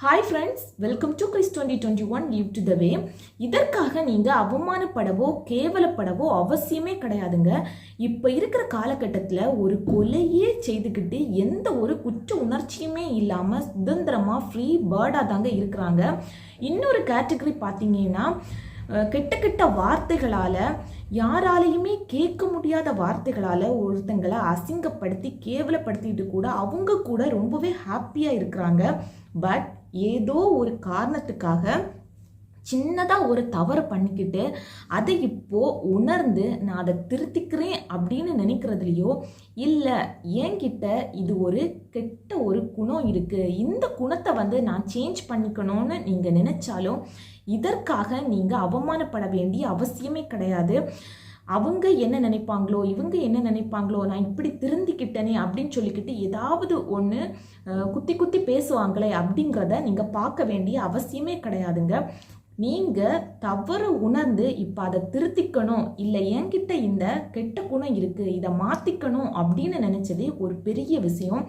Hi friends welcome to Chris twenty twenty one leave to the way இதற்காக நீங்கள் அவமானப்படவோ கேவலப்படவோ அவசியமே கிடையாதுங்க. இப்போ இருக்கிற காலகட்டத்தில் ஒரு கொலையே செய்துக்கிட்டு எந்த ஒரு குற்ற உணர்ச்சியுமே இல்லாமல் சுதந்திரமாக ஃப்ரீ பேர்டாக தாங்க இருக்கிறாங்க. இன்னொரு கேட்டகரி பார்த்தீங்கன்னா கெட்ட கெட்ட வார்த்தைகளால் யாராலையுமே கேட்க முடியாத வார்த்தைகளால் ஒருத்தங்களை அசிங்கப்படுத்தி கேவலப்படுத்திட்டு கூட அவங்க கூட ரொம்பவே ஹாப்பியாக இருக்கிறாங்க. பட் ஏதோ ஒரு காரணத்துக்காக சின்னதாக ஒரு தவறு பண்ணிக்கிட்டு அதை இப்போது உணர்ந்து நான் அதை திருத்திக்கிறேன் அப்படின்னு நினைக்கிறதுலையோ இல்லை என்கிட்ட இது ஒரு கெட்ட ஒரு குணம் இருக்குது இந்த குணத்தை வந்து நான் சேஞ்ச் பண்ணிக்கணும்னு நீங்கள் நினைச்சாலும் இதற்காக நீங்கள் அவமானப்பட வேண்டிய அவசியமே கிடையாது. அவங்க என்ன நினைப்பாங்களோ இவங்க என்ன நினைப்பாங்களோ நான் இப்படி திருந்திக்கிட்டேனே அப்படின்னு சொல்லிக்கிட்டு ஏதாவது ஒன்று குத்தி குத்தி பேசுவாங்களே அப்படிங்கிறத நீங்கள் பார்க்க வேண்டிய அவசியமே கிடையாதுங்க. நீங்கள் தவறு உணர்ந்து இப்போ அதை திருத்திக்கணும். இல்லை என்கிட்ட இந்த கெட்ட குணம் இருக்குது இதை மாற்றிக்கணும் அப்படின்னு நினச்சதே ஒரு பெரிய விஷயம்.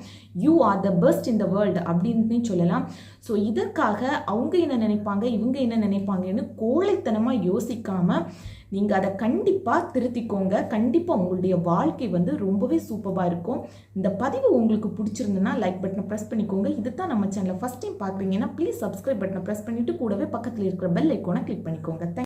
You are the best in the world அப்படின்னு சொல்லலாம். ஸோ இதற்காக அவங்க என்ன நினைப்பாங்க இவங்க என்ன நினைப்பாங்கன்னு கோழைத்தனமாக யோசிக்காமல் நீங்கள் அதை கண்டிப்பாக திருத்திக்கோங்க. கண்டிப்பாக உங்களுடைய வாழ்க்கை வந்து ரொம்பவே சூப்பராக இருக்கும். இந்த பதிவு உங்களுக்கு பிடிச்சிருந்ததுன்னா லைக் பட்டனை ப்ரெஸ் பண்ணிக்கோங்க. இது தான் நம்ம சேனலை ஃபஸ்ட் டைம் பார்க்குறீங்கன்னா ப்ளீஸ் சப்ஸ்கிரைப் பட்டனை ப்ரெஸ் பண்ணிவிட்டு கூடவே பக்கத்தில் இருக்கிற பெல் ஐக்கோனை கிளிக் பண்ணிக்கோங்க. தேங்க்